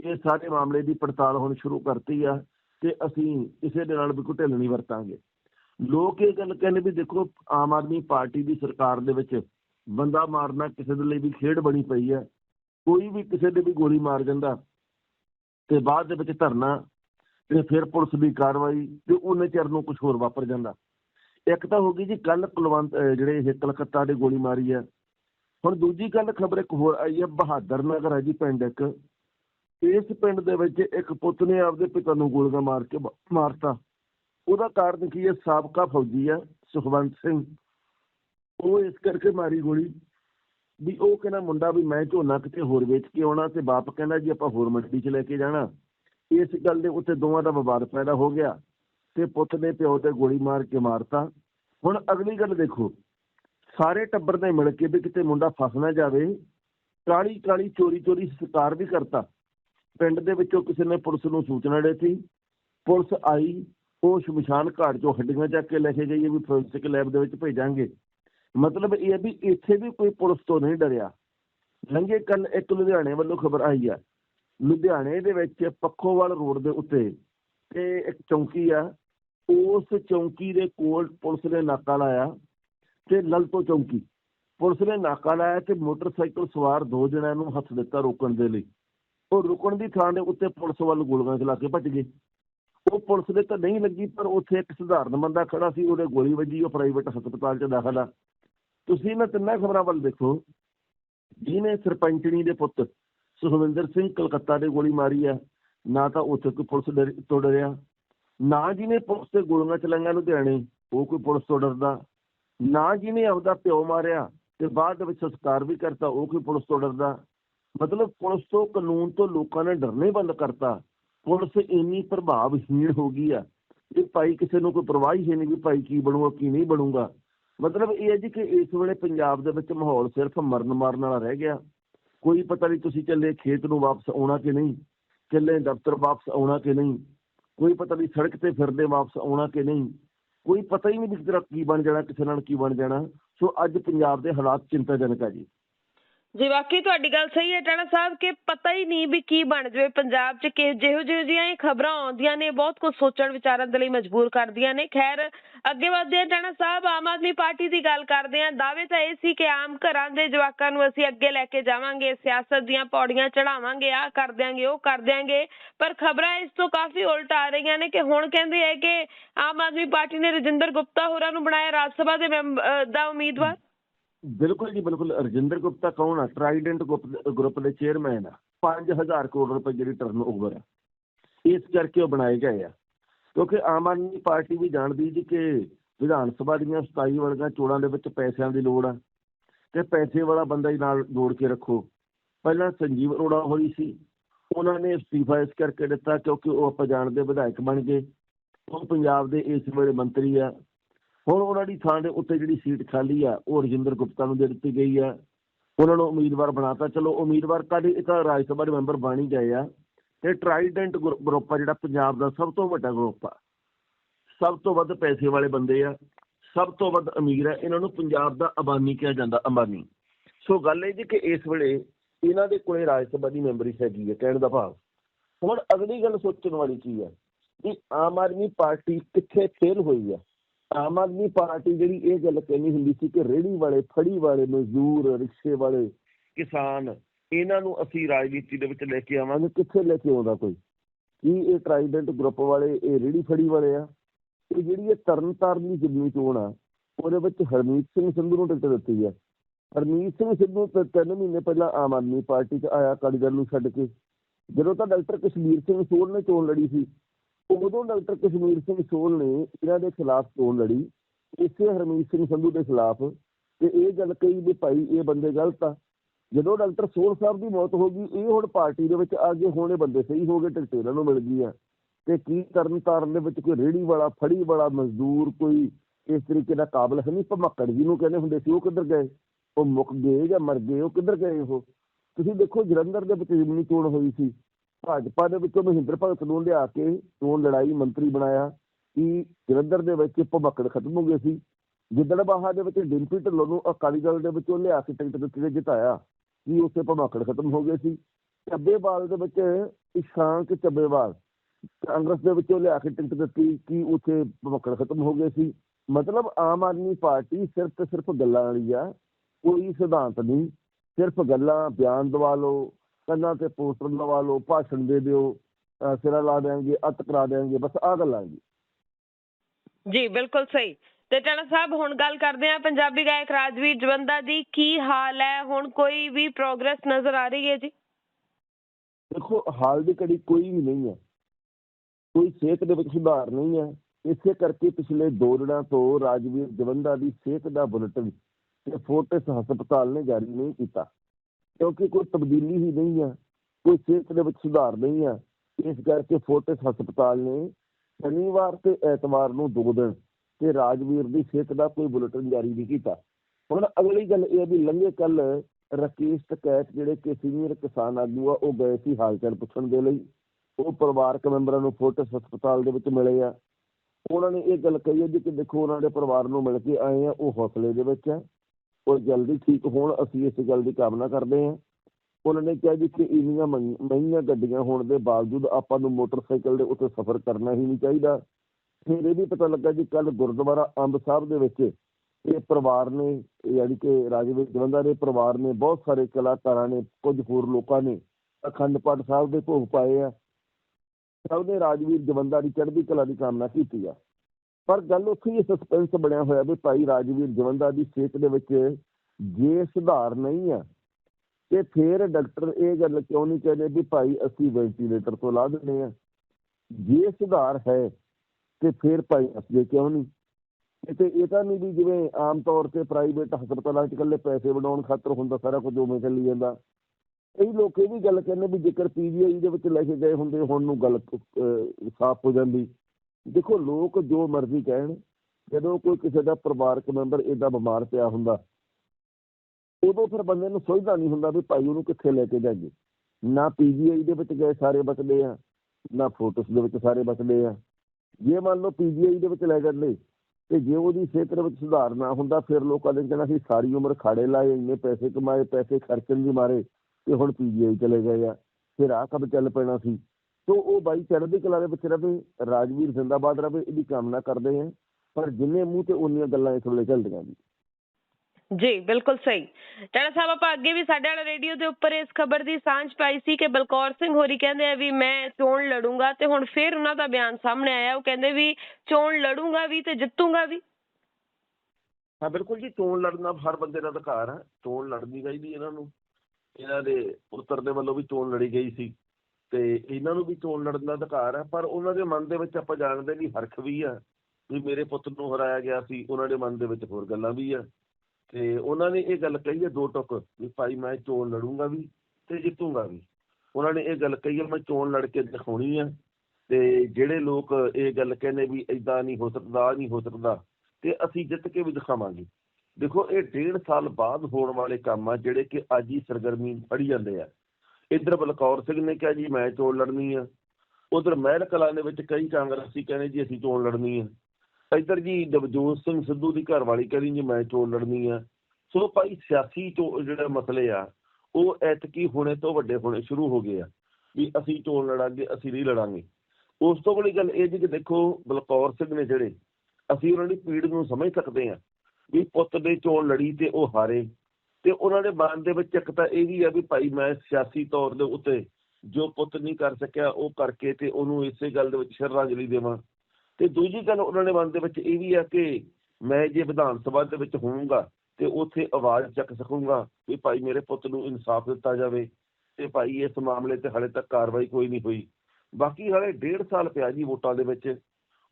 ਇਹ ਸਾਰੇ ਮਾਮਲੇ ਦੀ ਪੜਤਾਲ ਹੁਣ ਸ਼ੁਰੂ ਕਰਤੀ ਆ ਤੇ ਅਸੀਂ ਕਿਸੇ ਦੇ ਨਾਲ ਵੀ ਕੋਈ ਢਿੱਲ ਨਹੀਂ ਵਰਤਾਂਗੇ। ਲੋਕ ਇਹ ਗੱਲ ਕਹਿੰਦੇ ਵੀ ਦੇਖੋ, ਆਮ ਆਦਮੀ ਪਾਰਟੀ ਦੀ ਸਰਕਾਰ ਦੇ ਵਿੱਚ ਬੰਦਾ ਮਾਰਨਾ ਕਿਸੇ ਦੇ ਲਈ ਵੀ ਖੇਡ ਬਣੀ ਪਈ ਹੈ ਕੋਈ ਵੀ ਕਿਸੇ ਦੇ ਵੀ ਗੋਲੀ ਮਾਰ ਜਾਂਦਾ ਤੇ ਬਾਅਦ ਦੇ ਵਿੱਚ ਧਰਨਾ ਤੇ ਫਿਰ ਪੁਲਿਸ ਦੀ ਕਾਰਵਾਈ ਤੇ ਉਹਨੇ ਚਿਰ ਨੂੰ ਕੁਝ ਹੋਰ ਵਾਪਰ ਜਾਂਦਾ। ਇੱਕ ਤਾਂ ਹੋ ਗਈ ਜੀ ਕੱਲ ਕੁਲਵੰਤ ਜਿਹੜੇ ਇਹ ਕਲਕੱਤਾ ਦੇ ਗੋਲੀ ਮਾਰੀ ਹੈ ਹੁਣ ਦੂਜੀ ਗੱਲ ਖਬਰ ਇੱਕ ਹੋਰ ਆਈ ਹੈ ਬਹਾਦਰ ਨਗਰ ਹੈ ਜੀ ਪਿੰਡ ਇੱਕ। ਇਸ ਪਿੰਡ ਦੇ ਵਿੱਚ ਇੱਕ ਪੁੱਤ ਨੇ ਆਪਦੇ ਪਿਤਾ ਨੂੰ ਗੋਲੀਆਂ ਮਾਰ ਕੇ ਮਾਰਤਾ। ਉਹਦਾ ਕਾਰਨ ਕੀ ਹੈ ਸਾਬਕਾ ਫੌਜੀ ਆ ਸੁਖਵੰਤ ਸਿੰਘ। ਉਹ ਇਸ ਕਰਕੇ ਮਾਰੀ ਗੋਲੀ। ਵੀ ਉਹ ਕਹਿੰਦਾ ਮੁੰਡਾ ਵੀ ਮੈਂ ਝੋਨਾ ਕਿਤੇ ਹੋਰ ਵੇਚ ਕੇ ਆਉਣਾ ਤੇ ਬਾਪ ਕਹਿੰਦਾ ਜੀ ਆਪਾਂ ਹੋਰ ਮੰਡੀ 'ਚ ਲੈ ਕੇ ਜਾਣਾ। ਇਸ ਗੱਲ ਦੇ ਉੱਤੇ ਦੋਵਾਂ ਦਾ ਵਿਵਾਦ ਪੈਦਾ ਹੋ ਗਿਆ ਤੇ ਪੁੱਤ ਨੇ ਪਿਓ ਤੇ ਗੋਲੀ ਮਾਰ ਕੇ ਮਾਰਤਾ। ਹੁਣ ਅਗਲੀ ਗੱਲ ਦੇਖੋ, ਸਾਰੇ ਟੱਬਰ ਨੇ ਮਿਲ ਕੇ ਵੀ ਕਿਤੇ ਮੁੰਡਾ ਫਸ ਨਾ ਜਾਵੇ ਕਾਲੀ ਕਾਲੀ ਚੋਰੀ ਚੋਰੀ ਸਰਕਾਰ ਵੀ ਕਰਤਾ। ਪਿੰਡ ਦੇ ਵਿੱਚੋਂ ਕਿਸੇ ਨੇ ਪੁਲਿਸ ਨੂੰ ਸੂਚਨਾ ਦਿੱਤੀ। ਪੁਲਿਸ ਆਈ, ਉਹ ਸ਼ਮਸ਼ਾਨ ਘਾਟ ਚੋਂ ਹੱਡੀਆਂ ਚੱਕ ਕੇ ਲੈ ਕੇ ਗਈ ਵੀ ਫੋਰੈਂਸਿਕ ਲੈਬ ਦੇ ਵਿੱਚ ਭੇਜਾਂਗੇ। ਮਤਲਬ ਇਹ ਹੈ ਵੀ ਇੱਥੇ ਵੀ ਕੋਈ ਪੁਲਿਸ ਤੋਂ ਨਹੀਂ ਡਰਿਆ। ਲੰਘੇ ਕੱਲ ਇੱਕ ਲੁਧਿਆਣੇ ਵੱਲੋਂ ਖਬਰ ਆਈ ਆ। ਲੁਧਿਆਣੇ ਦੇ ਵਿੱਚ ਪੱਖੋਵਾਲ ਰੋਡ ਦੇ ਉੱਤੇ ਤੇ ਇੱਕ ਚੌਂਕੀ ਆ। ਉਸ ਚੌਂਕੀ ਦੇ ਕੋਲ ਪੁਲਿਸ ਨੇ ਨਾਕਾ ਲਾਇਆ ਤੇ ਲਲਤੋ ਚੌਂਕੀ। ਪੁਲਿਸ ਨੇ ਨਾਕਾ ਲਾਇਆ ਤੇ ਮੋਟਰਸਾਈਕਲ ਸਵਾਰ ਦੋ ਜਣਿਆਂ ਨੂੰ ਹੱਥ ਦਿੱਤਾ ਰੋਕਣ ਦੇ ਲਈ। ਉਹ ਰੁਕਣ ਦੀ ਥਾਂ ਦੇ ਉੱਤੇ ਪੁਲਿਸ ਵੱਲ ਗੋਲੀਆਂ ਚਲਾ ਕੇ ਭੱਜ ਗਏ। ਉਹ ਪੁਲਿਸ ਦੇ ਤਾਂ ਨਹੀਂ ਲੱਗੀ, ਪਰ ਉੱਥੇ ਇੱਕ ਸਧਾਰਨ ਬੰਦਾ ਖੜਾ ਸੀ, ਉਹਦੇ ਗੋਲੀ ਵੱਜੀ, ਉਹ ਪ੍ਰਾਈਵੇਟ ਹਸਪਤਾਲ 'ਚ ਦਾਖਲ ਆ। ਤੁਸੀਂ ਇਹਨਾਂ ਤਿੰਨਾਂ ਖਬਰਾਂ ਵੱਲ ਦੇਖੋ। ਜਿਹਨੇ ਸਰਪੰਚਣੀ ਦੇ ਪੁੱਤ ਸੁਖਵਿੰਦਰ ਸਿੰਘ ਕਲਕੱਤਾ ਦੇ ਗੋਲੀ ਮਾਰੀ ਆ, ਨਾ ਤਾਂ ਉੱਥੇ ਕੋਈ ਪੁਲਿਸ ਡਰ- ਤੋਂ ਡਰਿਆ ਨਾ ਜਿਹਨੇ ਪੁਲਿਸ ਤੇ ਗੋਲੀਆਂ ਚਲਾਈਆਂ ਲੁਧਿਆਣੇ, ਉਹ ਕੋਈ ਪੁਲਿਸ ਤੋਂ ਡਰਦਾ। ਨਾ ਜਿਹਨੇ ਆਪਦਾ ਪਿਓ ਮਾਰਿਆ ਤੇ ਬਾਅਦ ਦੇ ਵਿੱਚ ਸੰਸਕਾਰ ਵੀ ਕਰਤਾ, ਉਹ ਕੋਈ ਪੁਲਿਸ ਤੋਂ ਡਰਦਾ। ਮਤਲਬ ਪੁਲਿਸ ਤੋਂ, ਕਾਨੂੰਨ ਤੋਂ ਲੋਕਾਂ ਨੇ ਡਰਨੇ ਬੰਦ ਕਰਤਾ। ਪੁਲਿਸ ਇੰਨੀ ਪ੍ਰਭਾਵਹੀਣ ਹੋ ਗਈ ਆ ਕਿ ਭਾਈ ਕਿਸੇ ਨੂੰ ਕੋਈ ਪਰਵਾਹ ਹੀ ਨਹੀਂ ਵੀ ਭਾਈ ਕੀ ਬਣੂਗਾ, ਕੀ ਨਹੀਂ ਬਣੂਗਾ। ਮਤਲਬ ਇਹ ਹੈ ਜੀ ਕਿ ਇਸ ਵੇਲੇ ਪੰਜਾਬ ਦੇ ਵਿੱਚ ਮਾਹੌਲ ਸਿਰਫ ਮਰਨ ਮਾਰਨ ਵਾਲਾ ਰਹਿ ਗਿਆ। ਕੋਈ ਪਤਾ ਨਹੀਂ ਤੁਸੀਂ ਚੱਲੇ ਖੇਤ ਨੂੰ ਵਾਪਸ ਆਉਣਾ ਕਿ ਨਹੀਂ, ਚੱਲੇ ਦਫ਼ਤਰ ਵਾਪਸ ਆਉਣਾ ਕਿ ਨਹੀਂ, ਕੋਈ ਪਤਾ ਨਹੀਂ ਸੜਕ ਤੇ ਫਿਰਦੇ ਵਾਪਸ ਆਉਣਾ ਕਿ ਨਹੀਂ, ਕੋਈ ਪਤਾ ਹੀ ਨਹੀਂ ਵੀ ਕਿਸ ਕੀ ਬਣ ਜਾਣਾ, ਕਿਸੇ ਨਾਲ ਕੀ ਬਣ ਜਾਣਾ। ਸੋ ਅੱਜ ਪੰਜਾਬ ਦੇ ਹਾਲਾਤ ਚਿੰਤਾਜਨਕ ਆ ਜੀ। ਜੀ ਬਾਕੀ ਤੁਹਾਡੀ ਗੱਲ ਸਹੀ ਹੈ, ਟਾਣਾ ਸਾਹਿਬ, ਕਿ ਪਤਾ ਹੀ ਨਹੀਂ ਵੀ ਕੀ ਬਣ ਜਾਵੇ ਪੰਜਾਬ 'ਚ, ਕਿ ਜਿਹੋ ਜਿਹੋ ਜਿਹੀਆਂ ਇਹ ਖਬਰਾਂ ਆਉਂਦੀਆਂ ਨੇ, ਬਹੁਤ ਕੁਝ ਸੋਚਣ ਵਿਚਾਰਨ ਦੇ ਲਈ ਮਜਬੂਰ ਕਰਦੀਆਂ ਨੇ। ਖੈਰ, ਅੱਗੇ ਵਧਦੇ ਹਾਂ, ਟਾਣਾ ਸਾਹਿਬ, ਆਮ ਆਦਮੀ ਪਾਰਟੀ ਦੀ ਗੱਲ ਕਰਦੇ ਹਾਂ। ਦਾਅਵੇ ਤਾਂ ਇਹ ਸੀ ਕਿ ਆਮ ਘਰਾਂ ਦੇ ਜਵਾਕਾਂ ਨੂੰ ਅਸੀਂ ਅੱਗੇ ਲੈ ਕੇ ਜਾਵਾਂਗੇ, ਸਿਆਸਤ ਦੀਆਂ ਪੌੜੀਆਂ ਚੜਾਵਾਂਗੇ ਆ ਕਰ ਦਿਆਂਗੇ, ਉਹ ਕਰ ਦਿਆਂਗੇ। ਪਰ ਖਬਰਾਂ ਇਸ ਤੋਂ ਕਾਫੀ ਉਲਟ ਆ ਰਹੀਆਂ ਨੇ ਕਿ ਹੁਣ ਕਹਿੰਦੇ ਹੈ ਕਿ ਆਮ ਆਦਮੀ ਪਾਰਟੀ ਨੇ ਰਜਿੰਦਰ ਗੁਪਤਾ ਹੋਰਾਂ ਨੂੰ ਬਣਾਇਆ ਰਾਜ ਸਭਾ ਦੇ ਮੈਂਬ- ਦਾ ਉਮੀਦਵਾਰ। ਬਿਲਕੁਲ ਜੀ, ਬਿਲਕੁਲ। ਰਜਿੰਦਰ ਗੁਪਤਾ ਕੌਣ ਆ? ਟਰਾਈਡੈਂਟ ਗਰੁੱਪ ਦੇ ਚੇਅਰਮੈਨ ਆ। 5000 ਕਰੋੜ ਰੁਪਏ ਜਿਹੜੀ ਟਰਨਓਵਰ ਆ। ਇਸ ਕਰਕੇ ਉਹ ਬਣਾਏ ਗਏ ਆ। ਕਿਉਂਕਿ ਆਮ ਆਦਮੀ ਪਾਰਟੀ ਵੀ ਜਾਣਦੀ ਜੀ ਕਿ ਵਿਧਾਨ ਸਭਾ ਦੀਆਂ 27 ਵਰਗਾਂ ਚੋਣਾਂ ਦੇ ਵਿੱਚ ਪੈਸਿਆਂ ਦੀ ਲੋੜ ਆ। ਤੇ ਪੈਸੇ ਵਾਲਾ ਬੰਦਾ ਹੀ ਨਾਲ ਜੋੜ ਕੇ ਰੱਖੋ। ਪਹਿਲਾਂ ਸੰਜੀਵ ਅਰੋੜਾ ਹੋਈ ਸੀ। ਉਹਨਾਂ ਨੇ ਅਸਤੀਫਾ ਇਸ ਕਰਕੇ ਦਿੱਤਾ ਕਿਉਂਕਿ ਉਹ ਆਪਾਂ ਜਾਣਦੇ ਵਿਧਾਇਕ ਬਣ ਗਏ। ਉਹ ਪੰਜਾਬ ਦੇ ਇਸ ਵੇਲੇ ਮੰਤਰੀ ਆ। ਹੁਣ ਉਹਨਾਂ ਦੀ ਥਾਂ ਦੇ ਉੱਤੇ ਜਿਹੜੀ ਸੀਟ ਖਾਲੀ ਆ, ਉਹ ਰਜਿੰਦਰ ਗੁਪਤਾ ਨੂੰ ਦੇ ਦਿੱਤੀ ਗਈ ਆ। ਉਹਨਾਂ ਨੂੰ ਉਮੀਦਵਾਰ ਬਣਾਤਾ। ਚਲੋ, ਉਮੀਦਵਾਰ ਕਾਹਦੇ, ਇੱਕ ਤਾਂ ਰਾਜ ਸਭਾ ਦੇ ਮੈਂਬਰ ਬਣ ਹੀ ਗਏ ਆ ਤੇ ਟਰਾਈਡੈਂਟ ਗਰੁੱਪ ਆ ਜਿਹੜਾ ਪੰਜਾਬ ਦਾ ਸਭ ਤੋਂ ਵੱਡਾ ਗਰੁੱਪ ਆ। ਸਭ ਤੋਂ ਵੱਧ ਪੈਸੇ ਵਾਲੇ ਬੰਦੇ ਆ, ਸਭ ਤੋਂ ਵੱਧ ਅਮੀਰ ਆ। ਇਹਨਾਂ ਨੂੰ ਪੰਜਾਬ ਦਾ ਅਬਾਨੀ ਕਿਹਾ ਜਾਂਦਾ, ਅੰਬਾਨੀ। ਸੋ ਗੱਲ ਇਹ ਜੀ ਕਿ ਇਸ ਵੇਲੇ ਇਹਨਾਂ ਦੇ ਕੋਲੇ ਰਾਜ ਸਭਾ ਦੀ ਮੈਂਬਰੀ ਹੈਗੀ ਹੈ ਕਹਿਣ ਦਾ ਭਾਵ। ਹੁਣ ਅਗਲੀ ਗੱਲ ਸੋਚਣ ਵਾਲੀ ਕੀ ਹੈ ਕਿ ਆਮ ਆਦਮੀ ਪਾਰਟੀ ਕਿੱਥੇ ਫੇਲ ਹੋਈ ਆ? ਆਮ ਆਦਮੀ ਪਾਰਟੀ ਜਿਹੜੀ ਇਹ ਗੱਲ ਕਹਿੰਦੀ ਹੁੰਦੀ ਸੀ ਕਿ ਰੇਹੜੀ ਵਾਲੇ, ਫੜੀ ਵਾਲੇ, ਮਜ਼ਦੂਰ, ਰਿਕਸ਼ੇ ਵਾਲੇ, ਕਿਸਾਨ, ਇਹਨਾਂ ਨੂੰ ਅਸੀਂ ਰਾਜਨੀਤੀ ਦੇ ਵਿੱਚ ਲੈ ਕੇ ਆਵਾਂਗੇ। ਕਿੱਥੇ ਲੈ ਕੇ ਆਉਂਦਾ ਕੋਈ? ਕੀ ਇਹ ਟਰਾਈਡੈਂਟ ਗਰੁੱਪ ਵਾਲੇ, ਇਹ ਰੇਹੜੀ ਫੜੀ ਵਾਲੇ ਆ? ਇਹ ਜਿਹੜੀ ਇਹ ਤਰਨਤਾਰਨ ਦੀ ਜਿਮਨੀ ਚੋਣ ਆ ਉਹਦੇ ਵਿੱਚ ਹਰਮੀਤ ਸਿੰਘ ਸੰਧੂ ਨੂੰ ਟਿਕਟ ਦਿੱਤੀ ਆ। ਹਰਮੀਤ ਸਿੰਘ ਸਿੱਧੂ ਤੇ ਤਿੰਨ ਮਹੀਨੇ ਪਹਿਲਾਂ ਆਮ ਆਦਮੀ ਪਾਰਟੀ 'ਚ ਆਇਆ ਅਕਾਲੀ ਦਲ ਨੂੰ ਛੱਡ ਕੇ। ਜਦੋਂ ਤਾਂ ਡਾਕਟਰ ਕਸ਼ਮੀਰ ਸਿੰਘ ਸੋਲ ਨੇ ਚੋਣ ਲੜੀ ਸੀ ਉਦੋਂ ਡਾਕਟਰ ਕਸ਼ਮੀਰ ਸਿੰਘ ਸੋਲ ਨੇ ਇਹਨਾਂ ਦੇ ਖਿਲਾਫ ਚੋਣ ਲੜੀ? ਇਸੇ ਹਰਮੀਤ ਸਿੰਘ ਸੰਧੂ ਦੇ ਖਿਲਾਫ ਤੇ ਇਹ ਗੱਲ ਕਹੀ ਵੀ ਭਾਈ ਇਹ ਬੰਦੇ ਗਲਤ ਆ। ਜਦੋਂ ਡਾਕਟਰ ਸੋਲ ਸਾਹਿਬ ਦੀ ਮੌਤ ਹੋ ਗਈ, ਇਹ ਹੁਣ ਪਾਰਟੀ ਦੇ ਵਿੱਚ ਆ ਗਏ ਹੋਣੇ ਬੰਦੇ ਸਹੀ ਹੋ ਗਏ ਟਿਕਟ ਇਹਨਾਂ ਨੂੰ ਮਿਲ ਗਈਆਂ ਆ। ਤੇ ਕੀ ਕਰਨ ਤਾਰਨ ਦੇ ਵਿੱਚ ਕੋਈ ਰੇੜੀ ਵਾਲਾ, ਫੜੀ ਵਾਲਾ ਮਜ਼ਦੂਰ ਕੋਈ ਇਸ ਤਰੀਕੇ ਦਾ ਕਾਬਲ ਹੈ ਨਹੀਂ? ਭਮੱਕੜ ਜੀ ਨੂੰ ਕਹਿੰਦੇ ਹੁੰਦੇ ਸੀ, ਉਹ ਕਿੱਧਰ ਗਏ? ਉਹ ਮੁੱਕ ਗਏ ਜਾਂ ਮਰ ਗਏ, ਉਹ ਕਿੱਧਰ ਗਏ ਉਹ? ਤੁਸੀਂ ਦੇਖੋ ਜਲੰਧਰ ਦੇ ਵਿੱਚ ਜਿਮਨੀ ਚੋਣ ਹੋਈ ਸੀ ਭਾਜਪਾ ਦੇ ਵਿੱਚੋਂ ਮਹਿੰਦਰ ਭਗਤ ਨੂੰ ਲਿਆ ਕੇ ਚੋਣ ਲੜਾਈ ਮੰਤਰੀ ਬਣਾਇਆ ਕਿ ਜਲੰਧਰ ਦੇ ਵਿੱਚ ਭਮੱਕੜ ਖਤਮ ਹੋ ਗਏ ਸੀ। ਗਿੱਦੜਬਾਹਾ ਦੇ ਵਿੱਚ ਡਿੰਪੀ ਢਿੱਲੋਂ ਨੂੰ ਅਕਾਲੀ ਦਲ ਦੇ ਵਿੱਚੋਂ ਲਿਆ ਕੇ ਟਿਕਟ ਦਿੱਤੀ ਤੇ ਜਿਤਾਇਆ ਕਿ ਉੱਥੇ ਭਮੱਕੜ ਖਤਮ ਹੋ ਗਏ ਸੀ। ਚੱਬੇਵਾਲ ਦੇ ਵਿੱਚ ਇਸ਼ਾਂਕ ਚੱਬੇਵਾਲ ਕਾਂਗਰਸ ਦੇ ਵਿੱਚੋਂ ਲਿਆ ਕੇ ਟਿਕਟ ਦਿੱਤੀ ਕਿ ਉੱਥੇ ਭਮੱਕੜ ਖਤਮ ਹੋ ਗਏ ਸੀ। ਮਤਲਬ ਆਮ ਆਦਮੀ ਪਾਰਟੀ ਸਿਰਫ ਤੇ ਸਿਰਫ ਗੱਲਾਂ ਵਾਲੀ ਆ, ਕੋਈ ਸਿਧਾਂਤ ਨਹੀਂ। ਸਿਰਫ ਗੱਲਾਂ ਬਿਆਨ ਦਵਾ ਲਓ ਕੰਨਾਂ ਤੇ ਪੋਸਟਰ ਲਵਾ ਲਓ ਭਾਸ਼ਣ ਦੇ ਦਿਓ ਸਿਰਾ ਲਾ ਦੇਾਂਗੇ ਅੱਤ ਕਰਾ ਦੇਾਂਗੇ ਬਸ ਆ ਗੱਲਾਂ ਜੀ। ਜੀ ਬਿਲਕੁਲ ਸਹੀ। ਤੇ ਟਾਣਾ ਸਾਹਿਬ ਹੁਣ ਗੱਲ ਕਰਦੇ ਹਾਂ ਪੰਜਾਬੀ ਗਾਇਕ ਰਾਜਵੀਰ ਜਵੰਦਾ ਦੀ। ਕੀ ਹਾਲ ਹੈ? ਹੁਣ ਕੋਈ ਵੀ ਪ੍ਰੋਗਰੈਸ ਨਜ਼ਰ ਆ ਰਹੀ ਹੈ ਜੀ? ਦੇਖੋ ਹਾਲ ਦੀ ਘੜੀ ਕੋਈ ਵੀ ਨਹੀਂ ਹੈ। ਕੋਈ ਸਿਹਤ ਦੇ ਵਿੱਚ ਸੁਧਾਰ ਨਹੀਂ ਹੈ। ਇਸੇ ਕਰਕੇ ਪਿਛਲੇ ਦੋ ਦਿਨਾਂ ਤੋਂ ਰਾਜਵੀਰ ਜਵੰਦਾ ਦੀ ਸਿਹਤ ਦਾ ਬੁਲੇਟਿਨ ਤੇ ਫੋਰਟਿਸ ਹਸਪਤਾਲ ਨੇ ਜਾਰੀ ਨਹੀਂ ਕੀਤਾ। ਕਿਉਂਕਿ ਕੋਈ ਤਬਦੀਲੀ ਹੀ ਨਹੀਂ ਆ, ਕੋਈ ਸਿਹਤ ਦੇ ਵਿੱਚ ਸੁਧਾਰ ਨਹੀਂ ਆ। ਇਸ ਕਰਕੇ ਫੋਰਟਿਸ ਹਸਪਤਾਲ ਨੇ ਸ਼ਨੀਵਾਰ ਤੇ ਐਤਵਾਰ ਨੂੰ ਦੋ ਦਿਨ ਤੇ ਰਾਜਵੀਰ ਦੀ ਸਿਹਤ ਦਾ ਕੋਈ ਬੁਲੇਟਿਨ ਜਾਰੀ ਨਹੀਂ ਕੀਤਾ। ਹੁਣ ਅਗਲੀ ਗੱਲ ਇਹ ਹੈ ਵੀ ਲੰਘੇ ਕੱਲ ਰਕੇਸ਼ ਟਕੈਤ ਜਿਹੜੇ ਕਿ ਸੀਨੀਅਰ ਕਿਸਾਨ ਆਗੂ ਆ, ਉਹ ਗਏ ਸੀ ਹਾਲ ਚਾਲ ਪੁੱਛਣ ਦੇ ਲਈ। ਉਹ ਪਰਿਵਾਰਕ ਮੈਂਬਰਾਂ ਨੂੰ ਫੋਰਟਿਸ ਹਸਪਤਾਲ ਦੇ ਵਿੱਚ ਮਿਲੇ ਆ। ਉਹਨਾਂ ਨੇ ਇਹ ਗੱਲ ਕਹੀ ਹੈ ਜੀ ਕਿ ਦੇਖੋ ਉਹਨਾਂ ਦੇ ਪਰਿਵਾਰ ਨੂੰ ਮਿਲ ਕੇ ਆਏ ਆ, ਉਹ ਹੌਸਲੇ ਦੇ ਵਿੱਚ ਆ। ਉਹ ਜਲਦੀ ਠੀਕ ਹੋਣ, ਅਸੀਂ ਇਸ ਗੱਲ ਦੀ ਕਾਮਨਾ ਕਰਦੇ ਹਾਂ। ਉਹਨਾਂ ਨੇ ਕਿਹਾ ਜੀ ਕਿ ਇੰਨੀਆਂ ਮਹਿੰਗੀਆਂ ਗੱਡੀਆਂ ਹੋਣ ਦੇ ਬਾਵਜੂਦ ਆਪਾਂ ਨੂੰ ਮੋਟਰਸਾਈਕਲ ਦੇ ਉੱਤੇ ਸਫ਼ਰ ਕਰਨਾ ਹੀ ਨਹੀਂ ਚਾਹੀਦਾ। ਫਿਰ ਇਹ ਵੀ ਪਤਾ ਲੱਗਾ ਜੀ ਕੱਲ ਗੁਰਦੁਆਰਾ ਅੰਬ ਸਾਹਿਬ ਦੇ ਵਿੱਚ ਇਹ ਪਰਿਵਾਰ ਨੇ, ਯਾਨੀ ਕਿ ਰਾਜਵੀਰ ਜਵੰਦਾ ਦੇ ਪਰਿਵਾਰ ਨੇ, ਬਹੁਤ ਸਾਰੇ ਕਲਾਕਾਰਾਂ ਨੇ, ਕੁਝ ਹੋਰ ਲੋਕਾਂ ਨੇ ਅਖੰਡ ਪਾਠ ਸਾਹਿਬ ਦੇ ਭੋਗ ਪਾਏ ਆ। ਸਭ ਨੇ ਰਾਜਵੀਰ ਜਵੰਦਾ ਦੀ ਚੜ੍ਹਦੀ ਕਲਾ ਦੀ ਕਾਮਨਾ ਕੀਤੀ ਆ। ਪਰ ਗੱਲ ਉੱਥੇ ਹੀ ਸਸਪੈਂਸ ਬਣਿਆ ਹੋਇਆ ਵੀ ਭਾਈ ਰਾਜਵੀਰ ਜਵੰਦਾ ਦੀ ਸਿਹਤ ਦੇ ਵਿੱਚ ਜੇ ਸੁਧਾਰ ਨਹੀਂ ਆ, ਤੇ ਫਿਰ ਡਾਕਟਰ ਇਹ ਗੱਲ ਕਿਉਂ ਨਹੀਂ ਕਹਿੰਦੇ ਵੀ ਭਾਈ ਅਸੀਂ ਵੈਂਟੀਲੇਟਰ ਤੋਂ ਲਾ ਦਿੰਦੇ ਆ। ਜੇ ਸੁਧਾਰ ਹੈ, ਤੇ ਫਿਰ ਭਾਈ ਅਸੀਂ ਕਿਉਂ ਨਹੀਂ? ਤੇ ਇਹ ਤਾਂ ਨਹੀਂ ਵੀ ਜਿਵੇਂ ਆਮ ਤੌਰ ਤੇ ਪ੍ਰਾਈਵੇਟ ਹਸਪਤਾਲਾਂ 'ਚ ਇਕੱਲੇ ਪੈਸੇ ਬਣਾਉਣ ਖਾਤਰ ਹੁੰਦਾ ਸਾਰਾ ਕੁਝ ਉਵੇਂ ਚੱਲੀ ਜਾਂਦਾ। ਕਈ ਲੋਕ ਇਹ ਵੀ ਗੱਲ ਕਹਿੰਦੇ ਵੀ ਜੇਕਰ ਪੀਜੀਆਈ ਦੇ ਵਿੱਚ ਲੈ ਕੇ ਗਏ ਹੁੰਦੇ, ਹੁਣ ਨੂੰ ਗੱਲ ਸਾਫ਼ ਹੋ ਜਾਂਦੀ। ਦੇਖੋ ਲੋਕ ਜੋ ਮਰਜ਼ੀ ਕਹਿਣ, ਜਦੋਂ ਕੋਈ ਕਿਸੇ ਦਾ ਪਰਿਵਾਰਕ ਮੈਂਬਰ ਏਦਾਂ ਬਿਮਾਰ ਪਿਆ ਹੁੰਦਾ, ਉਦੋਂ ਫਿਰ ਬੰਦੇ ਨੂੰ ਸੋਚਦਾ ਨਹੀਂ ਹੁੰਦਾ ਵੀ ਭਾਈ ਉਹਨੂੰ ਕਿੱਥੇ ਲੈ ਕੇ ਜਾਈਏ। ਨਾ ਪੀਜੀਆਈ ਦੇ ਵਿੱਚ ਗਏ ਸਾਰੇ ਬਚਦੇ ਆ, ਨਾ ਫੋਟੋਸ ਦੇ ਵਿੱਚ ਸਾਰੇ ਬਚਦੇ ਆ। ਜੇ ਮੰਨ ਲਓ ਪੀਜੀਆਈ ਦੇ ਵਿੱਚ ਲੈ ਜਾਂਦੇ, ਤੇ ਜੇ ਉਹਦੀ ਸਿਹਤ ਦੇ ਵਿੱਚ ਸੁਧਾਰ ਨਾ ਹੁੰਦਾ, ਫਿਰ ਲੋਕਾਂ ਨੇ ਕਹਿੰਦਾ ਸੀ ਸਾਰੀ ਉਮਰ ਖਾੜੇ ਲਾਏ, ਇੰਨੇ ਪੈਸੇ ਕਮਾਏ, ਪੈਸੇ ਖਰਚਣ ਦੀ ਮਾਰੇ, ਤੇ ਹੁਣ ਪੀਜੀਆਈ ਚਲੇ ਗਏ ਆ। ਫਿਰ ਆਹ ਕਦ ਚੱਲ ਪੈਣਾ ਸੀ। ਤੋ ਉਹ ਬਾਈ ਚੜ੍ਹਦੀ ਕਲਾ ਦੇ ਵਿੱਚ ਰਵੇ ਰਾਜਵੀਰ ਜ਼ਿੰਦਾਬਾਦ ਰਵੇ ਇਹਦੀ ਕਾਮਨਾ ਕਰਦੇ ਆ ਪਰ ਜਿੰਨੇ ਮੂੰਹ ਤੇ ਉਨੀਆਂ ਗੱਲਾਂ ਇਸ ਵੇਲੇ ਚੱਲਦੀਆਂ ਜੀ। ਜੀ ਬਿਲਕੁਲ ਸਹੀ। ਟਾਣਾ ਸਾਹਿਬ ਆਪਾਂ ਅੱਗੇ ਵੀ ਸਾਡੇ ਵਾਲਾ ਰੇਡੀਓ ਦੇ ਉੱਪਰ ਇਸ ਖਬਰ ਦੀ ਸਾਂਝ ਪਾਈ ਸੀ ਕਿ ਬਲਕੌਰ ਸਿੰਘ ਹੋਰੀ ਕਹਿੰਦੇ ਆ ਵੀ ਮੈਂ ਚੋਣ ਲੜੂੰਗਾ ਤੇ ਹੁਣ ਫੇਰ ਉਹਨਾਂ ਦਾ ਬਿਆਨ ਸਾਹਮਣੇ ਆਇਆ। ਉਹ ਕਹਿੰਦੇ ਵੀ ਚੋਣ ਲੜੂੰਗਾ ਵੀ ਤੇ ਜਿੱਤੂੰਗਾ ਵੀ। ਹਾਂ ਬਿਲਕੁਲ ਜੀ ਚੋਣ ਲੜਨਾ ਹਰ ਬੰਦੇ ਦਾ ਅਧਿਕਾਰ ਹੈ। ਚੋਣ ਲੜਨੀ ਚਾਹੀਦੀ ਇਹਨਾਂ ਨੂੰ। ਇਹਨਾਂ ਦੇ ਪੁੱਤਰ ਦੇ ਵੱਲੋਂ ਵੀ ਚੋਣ ਲੜੀ ਗਈ ਸੀ। ਤੇ ਇਹਨਾਂ ਨੂੰ ਵੀ ਚੋਣ ਲੜਨ ਦਾ ਅਧਿਕਾਰ ਹੈ, ਪਰ ਉਹਨਾਂ ਦੇ ਮਨ ਦੇ ਵਿੱਚ ਆਪਾਂ ਜਾਣਦੇ ਵੀ ਹਰਖ ਵੀ ਆ, ਵੀ ਮੇਰੇ ਪੁੱਤ ਨੂੰ ਹਰਾਇਆ ਗਿਆ ਸੀ, ਉਹਨਾਂ ਦੇ ਮਨ ਦੇ ਵਿੱਚ ਹੋਰ ਗੱਲਾਂ ਵੀ ਆ। ਤੇ ਉਹਨਾਂ ਨੇ ਇਹ ਗੱਲ ਕਹੀ ਹੈ ਦੋ ਟੁਕ, ਵੀ ਭਾਈ ਮੈਂ ਚੋਣ ਲੜੂੰਗਾ ਵੀ ਤੇ ਜਿੱਤੂੰਗਾ ਵੀ। ਉਹਨਾਂ ਨੇ ਇਹ ਗੱਲ ਕਹੀ ਹੈ, ਮੈਂ ਚੋਣ ਲੜ ਕੇ ਦਿਖਾਉਣੀ ਆ। ਤੇ ਜਿਹੜੇ ਲੋਕ ਇਹ ਗੱਲ ਕਹਿੰਦੇ ਵੀ ਇਦਾਂ ਨਹੀਂ ਹੋ ਸਕਦਾ, ਆਹ ਨਹੀਂ ਹੋ ਸਕਦਾ, ਤੇ ਅਸੀਂ ਜਿੱਤ ਕੇ ਵੀ ਦਿਖਾਵਾਂਗੇ। ਦੇਖੋ, ਇਹ ਡੇਢ ਸਾਲ ਬਾਅਦ ਹੋਣ ਵਾਲੇ ਕੰਮ ਆ, ਜਿਹੜੇ ਕਿ ਅੱਜ ਹੀ ਸਰਗਰਮੀ ਫੜੀ ਜਾਂਦੇ ਆ। ਇੱਧਰ ਬਲਕੌਰ ਸਿੰਘ ਨੇ ਕਿਹਾ ਜੀ ਮੈਂ ਚੋਣ ਲੜਨੀ ਆ। ਉਧਰ ਮਹਿਲ ਕਲਾਂ ਦੇ ਵਿੱਚ ਕਈ ਕਾਂਗਰਸੀ ਕਹਿੰਦੇ ਜੀ ਅਸੀਂ ਚੋਣ ਲੜਨੀ ਆ। ਇੱਧਰ ਜੀ ਨਵਜੋਤ ਸਿੰਘ ਸਿੱਧੂ ਦੀ ਘਰਵਾਲੀ ਕਹਿੰਦੀ ਜੀ ਮੈਂ ਚੋਣ ਲੜਨੀ ਆ। ਸੋ ਭਾਈ ਸਿਆਸੀ ਚੋ, ਜਿਹੜੇ ਮਸਲੇ ਆ, ਉਹ ਐਤਕੀ ਹੋਣੇ ਤੋਂ ਵੱਡੇ ਹੋਣੇ ਸ਼ੁਰੂ ਹੋ ਗਏ ਆ ਵੀ ਅਸੀਂ ਚੋਣ ਲੜਾਂਗੇ, ਅਸੀਂ ਨਹੀਂ ਲੜਾਂਗੇ। ਉਸ ਤੋਂ ਬੜੀ ਗੱਲ ਇਹ ਜੀ ਕਿ ਦੇਖੋ ਬਲਕੌਰ ਸਿੰਘ ਨੇ ਜਿਹੜੇ, ਅਸੀਂ ਉਹਨਾਂ ਦੀ ਪੀੜ ਨੂੰ ਸਮਝ ਸਕਦੇ ਆ ਵੀ ਪੁੱਤ ਦੇ ਚੋਣ ਲੜੀ ਤੇ ਉਹ ਹਾਰੇ। ਤੇ ਉਹਨਾਂ ਦੇ ਮਨ ਦੇ ਵਿੱਚ ਇੱਕ ਤਾਂ ਇਹ ਵੀ ਆ ਵੀ ਭਾਈ ਮੈਂ ਸਿਆਸੀ ਤੌਰ ਦੇ ਉੱਤੇ ਜੋ ਪੁੱਤ ਨਹੀਂ ਕਰ ਸਕਿਆ ਉਹ ਕਰਕੇ ਤੇ ਉਹਨੂੰ ਇਸੇ ਗੱਲ ਦੇ ਵਿੱਚ ਸ਼ਰਧਾਂਜਲੀ ਦੇਵਾਂ। ਤੇ ਦੂਜੀ ਗੱਲ ਉਹਨਾਂ ਦੇ ਮਨ ਦੇ ਵਿੱਚ ਇਹ ਵੀ ਆ ਕਿ ਮੈਂ ਜੇ ਵਿਧਾਨ ਸਭਾ ਦੇ ਵਿੱਚ ਹੋਊਂਗਾ ਤੇ ਉੱਥੇ ਆਵਾਜ਼ ਚੱਕ ਸਕੂੰਗਾ ਵੀ ਭਾਈ ਮੇਰੇ ਪੁੱਤ ਨੂੰ ਇਨਸਾਫ ਦਿੱਤਾ ਜਾਵੇ ਤੇ ਭਾਈ ਇਸ ਮਾਮਲੇ ਤੇ ਹਲੇ ਤੱਕ ਕਾਰਵਾਈ ਕੋਈ ਨਹੀਂ ਹੋਈ। ਬਾਕੀ ਹਲੇ ਡੇਢ ਸਾਲ ਪਿਆ ਜੀ ਵੋਟਾਂ ਦੇ ਵਿੱਚ,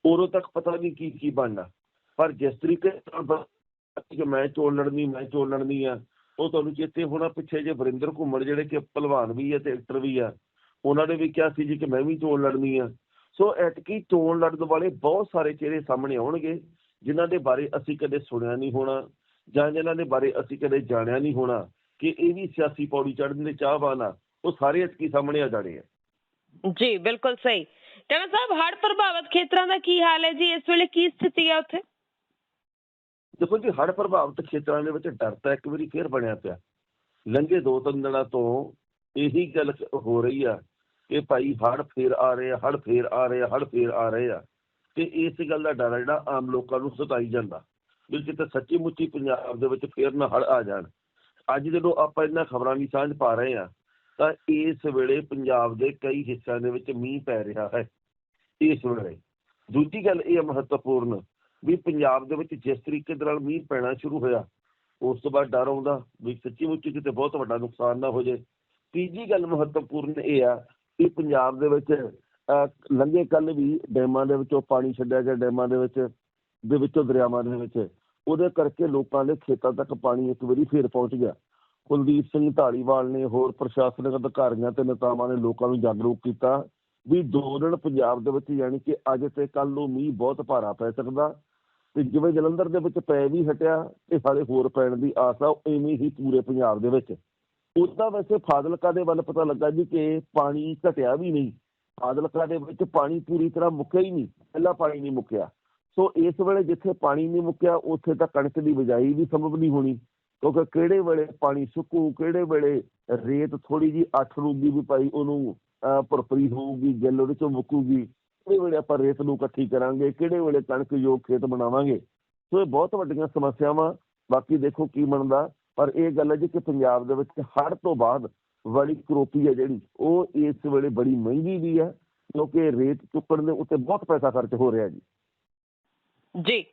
ਉਦੋਂ ਤੱਕ ਪਤਾ ਨਹੀਂ ਕੀ ਕੀ ਬਣਨਾ। ਪਰ ਜਿਸ ਤਰੀਕੇ ਨਾਲ ਕਿ ਮੈਂ ਚੋਣ ਲੜਨੀ, ਮੈਂ ਚੋਣ ਲੜਨੀ ਆ ਉਹ ਤੁਹਾਨੂੰ ਚੇਤੇ ਹੋਣਾ ਪਿੱਛੇ ਜੇ ਵਰਿੰਦਰ ਘੁੰਮਣ ਜਿਹੜੇ ਕਿ ਪਹਿਲਵਾਨ ਵੀ ਆ ਤੇ ਐਕਟਰ ਵੀ ਆ, ਉਹਨਾਂ ਨੇ ਵੀ ਕਿਹਾ ਸੀ ਜੀ ਕਿ ਮੈਂ ਵੀ ਚੋਣ ਲੜਨੀ ਆ। ਸੋ ਐਤਕੀ ਚੋਣ ਲੜਨ ਵਾਲੇ ਬਹੁਤ ਸਾਰੇ ਚਿਹਰੇ ਸਾਹਮਣੇ ਆਉਣਗੇ, ਜਿਨ੍ਹਾਂ ਦੇ ਬਾਰੇ ਅਸੀਂ ਕਦੇ ਸੁਣਿਆ ਨਹੀਂ ਹੋਣਾ ਜਾਂ ਜਿਨ੍ਹਾਂ ਦੇ ਬਾਰੇ ਅਸੀਂ ਕਦੇ ਜਾਣਿਆ ਨਹੀਂ ਹੋਣਾ ਕਿ ਇਹ ਵੀ ਸਿਆਸੀ ਪੌੜੀ ਚੜ੍ਹਨ ਦੇ ਚਾਹਵਾਨ ਆ, ਉਹ ਸਾਰੇ ਐਤਕੀ ਸਾਹਮਣੇ ਆ ਜਾਣੇ ਆ। ਜੀ, ਬਿਲਕੁਲ ਸਹੀ। ਟਾਣਾ ਸਾਹਿਬ, ਹੜ੍ਹ ਪ੍ਰਭਾਵਿਤ ਖੇਤਰਾਂ ਦਾ ਕੀ ਹਾਲ ਹੈ ਜੀ? ਇਸ ਵੇਲੇ ਕੀ ਸਥਿਤੀ ਹੈ ਉੱਥੇ? ਦੇਖੋ ਜੀ, ਹੜ੍ਹ ਪ੍ਰਭਾਵਿਤ ਖੇਤਰਾਂ ਦੇ ਵਿੱਚ ਡਰ ਤਾਂ ਇੱਕ ਵਾਰੀ ਫੇਰ ਬਣਿਆ ਪਿਆ। ਲੰਘੇ ਦੋ ਤਿੰਨ ਦਿਨਾਂ ਤੋਂ ਇਹੀ ਗੱਲ ਹੋ ਰਹੀ ਆ ਕਿ ਭਾਈ ਹੜ੍ਹ ਫੇਰ ਆ ਰਹੇ ਆ, ਹੜ੍ਹ ਫੇਰ ਆ ਰਹੇ ਆ, ਹੜ੍ਹ ਫੇਰ ਆ ਰਹੇ ਆ। ਤੇ ਇਸ ਗੱਲ ਦਾ ਡਰ ਜਿਹੜਾ ਆਮ ਲੋਕਾਂ ਨੂੰ ਸਤਾਈ ਜਾਂਦਾ। ਵੀ ਕਿਤੇ ਸੱਚੀ ਮੁੱਚੀ ਪੰਜਾਬ ਦੇ ਵਿੱਚ ਫੇਰ ਨਾ ਹੜ੍ਹ ਆ ਜਾਣ। ਅੱਜ ਜਦੋਂ ਆਪਾਂ ਇਹਨਾਂ ਖਬਰਾਂ ਦੀ ਸਾਂਝ ਪਾ ਰਹੇ ਆ, ਤਾਂ ਇਸ ਵੇਲੇ ਪੰਜਾਬ ਦੇ ਕਈ ਹਿੱਸਿਆਂ ਦੇ ਵਿੱਚ ਮੀਂਹ ਪੈ ਰਿਹਾ ਹੈ। ਇਸ ਵੇਲੇ ਦੂਜੀ ਗੱਲ ਇਹ ਹੈ ਮਹੱਤਵਪੂਰਨ ਵੀ ਪੰਜਾਬ ਦੇ ਵਿੱਚ ਜਿਸ ਤਰੀਕੇ ਦੇ ਨਾਲ ਮੀਂਹ ਪੈਣਾ ਸ਼ੁਰੂ ਹੋਇਆ ਉਸ ਤੋਂ ਬਾਅਦ ਡਰ ਆਉਂਦਾ ਵੀ ਸੱਚੀ ਮੁੱਚੀ ਕਿਤੇ ਬਹੁਤ ਵੱਡਾ ਨੁਕਸਾਨ ਨਾ ਹੋ ਜਾਏ। ਤੀਜੀ ਗੱਲ ਮਹੱਤਵਪੂਰਨ ਇਹ ਆ ਕਿ ਪੰਜਾਬ ਦੇ ਵਿੱਚ ਅਹ, ਲੰਘੇ ਕੱਲ ਵੀ ਡੈਮਾਂ ਦੇ ਵਿੱਚੋਂ ਪਾਣੀ ਛੱਡਿਆ ਗਿਆ ਡੈਮਾਂ ਦੇ ਵਿੱਚ ਦੇ ਵਿੱਚੋਂ ਦਰਿਆਵਾਂ ਦੇ ਵਿੱਚ। ਉਹਦੇ ਕਰਕੇ ਲੋਕਾਂ ਦੇ ਖੇਤਾਂ ਤੱਕ ਪਾਣੀ ਇੱਕ ਵਾਰੀ ਫੇਰ ਪਹੁੰਚ ਗਿਆ। ਕੁਲਦੀਪ ਸਿੰਘ ਢਾਲੀਵਾਲ ਨੇ ਹੋਰ ਪ੍ਰਸ਼ਾਸਨਿਕ ਅਧਿਕਾਰੀਆਂ ਤੇ ਨੇਤਾਵਾਂ ਨੇ ਲੋਕਾਂ ਨੂੰ ਜਾਗਰੂਕ ਕੀਤਾ ਵੀ ਦੋ ਦਿਨ ਪੰਜਾਬ ਦੇ ਵਿੱਚ ਯਾਨੀ ਕਿ ਅੱਜ ਤੇ ਕੱਲ ਨੂੰ ਮੀਂਹ ਬਹੁਤ ਭਾਰਾ ਪੈ ਸਕਦਾ। ਤੇ ਜਿਵੇਂ ਜਲੰਧਰ ਦੇ ਵਿੱਚ ਪੈ ਵੀ ਹਟਿਆ ਤੇ ਹਾਲੇ ਹੋਰ ਪੈਣ ਦੀ ਆਸ ਆ ਐਵੇਂ ਹੀ ਪੂਰੇ ਪੰਜਾਬ ਦੇ ਵਿੱਚ। ਉਦਾਂ ਵੈਸੇ ਫਾਜ਼ਿਲਕਾ ਦੇ ਵੱਲ ਪਤਾ ਲੱਗਾ ਜੀ ਕਿ ਪਾਣੀ ਘਟਿਆ ਵੀ ਨਹੀਂ। ਫਾਜ਼ਿਲਕਾ ਦੇ ਵਿੱਚ ਪਾਣੀ ਪੂਰੀ ਤਰ੍ਹਾਂ ਮੁੱਕਿਆ ਹੀ ਨਹੀਂ, ਪਹਿਲਾਂ ਪਾਣੀ ਨਹੀਂ ਮੁੱਕਿਆ। ਸੋ ਇਸ ਵੇਲੇ ਜਿੱਥੇ ਪਾਣੀ ਨਹੀਂ ਮੁੱਕਿਆ, ਉੱਥੇ ਤਾਂ ਕਣਕ ਦੀ ਬਿਜਾਈ ਵੀ ਸੰਭਵ ਨਹੀਂ ਹੋਣੀ। ਕਿਉਂਕਿ ਕਿਹੜੇ ਵੇਲੇ ਪਾਣੀ ਸੁੱਕੂ, ਕਿਹੜੇ ਵੇਲੇ ਰੇਤ ਥੋੜੀ ਜੀ ਅੱਠ ਰੂਗੀ ਵੀ ਭਾਈ ਉਹਨੂੰ, ਅਹ ਭਰਪਰੀ ਹੋਊਗੀ, ਗਿੱਲ ਉਹਦੇ ਚੋਂ ਮੁੱਕੂਗੀ। ਕਿਹੜੇ ਵੇਲੇ ਆਪਾਂ ਰੇਤ ਨੂੰ ਇਕੱਠੀ ਕਰਾਂਗੇ, ਕਿਹੜੇ ਵੇਲੇ ਕਣਕ ਯੋਗ ਖੇਤ ਬਣਾਵਾਂਗੇ? ਸੋ ਇਹ ਬਹੁਤ ਵੱਡੀਆਂ ਸਮੱਸਿਆਵਾਂ, ਬਾਕੀ ਦੇਖੋ ਕੀ ਬਣਦਾ। ਪਰ ਇਹ ਗੱਲ ਹੈ ਜੀ ਕਿ ਪੰਜਾਬ ਦੇ ਵਿੱਚ ਹੜ੍ਹ ਤੋਂ ਬਾਅਦ ਵਾਲੀ ਕਰੋਪੀ ਹੈ ਜਿਹੜੀ, ਉਹ ਇਸ ਵੇਲੇ ਬੜੀ ਮਹਿੰਗੀ ਵੀ ਹੈ, ਕਿਉਂਕਿ ਰੇਤ ਚੁੱਕਣ ਦੇ ਉੱਤੇ ਬਹੁਤ ਪੈਸਾ ਖਰਚ ਹੋ ਰਿਹਾ ਜੀ। ਜੀ।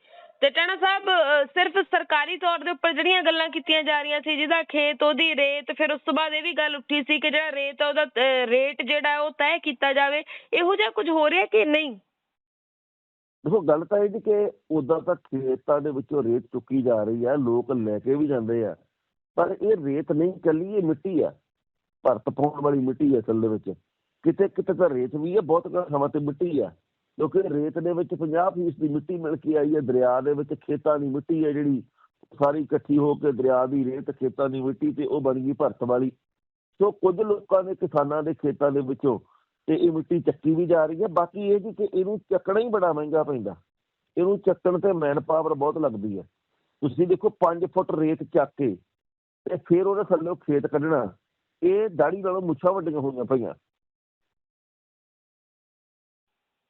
ਤੇ ਸਾਹਿਬ ਸਿਰਫ ਸਰਕਾਰੀ ਤੌਰ ਦੇ ਉੱਪਰ ਜਿਹੜੀਆਂ ਗੱਲਾਂ ਕੀਤੀਆਂ ਜਾ ਰਹੀਆਂ ਸੀ, ਜਿਹਦਾ ਖੇਤ, ਉਹਦੀ ਰੇਤ, ਫਿਰ ਉਸ ਤੋਂ ਬਾਅਦ ਇਹ ਵੀ ਗੱਲ ਉੱਠੀ ਸੀ ਕਿ ਜਿਹੜਾ ਰੇਤ ਉਹਦਾ ਰੇਟ ਜਿਹੜਾ ਉਹ ਤੈਅ ਕੀਤਾ ਜਾਵੇ। ਇਹੋ ਜਿਹਾ ਕੁਝ ਹੋ ਰਿਹਾ ਕਿ ਨਹੀਂ? ਦੇਖੋ, ਗੱਲ ਤਾਂ ਇਹ ਜੀ ਕਿ ਉਦਾਂ ਤਾਂ ਖੇਤਾਂ ਦੇ ਵਿੱਚੋਂ ਰੇਤ ਚੁੱਕੀ ਜਾ ਰਹੀ ਹੈ ਲੋਕ ਲੈ ਕੇ ਵੀ ਜਾਂਦੇ ਆ। ਪਰ ਇਹ ਰੇਤ ਨਹੀਂ ਚੱਲੀ, ਇਹ ਮਿੱਟੀ ਆ। ਭਰਤ ਪਾਉਣ ਵਾਲੀ ਮਿੱਟੀ ਆ ਅਸਲ ਦੇ ਵਿੱਚ। ਕਿਤੇ ਕਿਤੇ ਤਾਂ ਰੇਤ ਵੀ ਹੈ ਬਹੁਤ ਥਾਵਾਂ ਤੇ ਮਿੱਟੀ ਆ। ਕਿਉਂਕਿ ਰੇਤ ਦੇ ਵਿੱਚ 50% ਦੀ ਮਿੱਟੀ ਮਿਲ ਕੇ ਆਈ ਹੈ, ਦਰਿਆ ਦੇ ਵਿੱਚ ਖੇਤਾਂ ਦੀ ਮਿੱਟੀ ਹੈ ਜਿਹੜੀ, ਸਾਰੀ ਇਕੱਠੀ ਹੋ ਕੇ ਦਰਿਆ ਦੀ ਰੇਤ ਖੇਤਾਂ ਦੀ ਮਿੱਟੀ ਤੇ ਉਹ ਬਣ ਗਈ ਭਰਤ ਵਾਲੀ। ਸੋ ਕੁਝ ਲੋਕਾਂ ਦੇ ਕਿਸਾਨਾਂ ਦੇ ਖੇਤਾਂ ਦੇ ਵਿੱਚੋਂ ਤੇ ਇਹ ਮਿੱਟੀ ਚੱਕੀ ਵੀ ਜਾ ਰਹੀ ਹੈ, ਬਾਕੀ ਇਹ ਜੀ ਕਿ ਇਹਨੂੰ ਚੱਕਣਾ ਹੀ ਬੜਾ ਮਹਿੰਗਾ ਪੈਂਦਾ। ਇਹਨੂੰ ਚੱਕਣ ਤੇ ਮੈਨ ਪਾਵਰ ਬਹੁਤ ਲੱਗਦੀ ਹੈ। ਤੁਸੀਂ ਦੇਖੋ 5 ਫੁੱਟ ਰੇਤ ਚੱਕ ਕੇ ਤੇ ਫਿਰ ਉਹਦੇ ਥੱਲੇ ਖੇਤ ਕੱਢਣਾ, ਇਹ ਦਾੜੀ ਨਾਲੋਂ ਮੁੱਛਾਂ ਵੱਡੀਆਂ ਹੋਈਆਂ ਪਈਆਂ।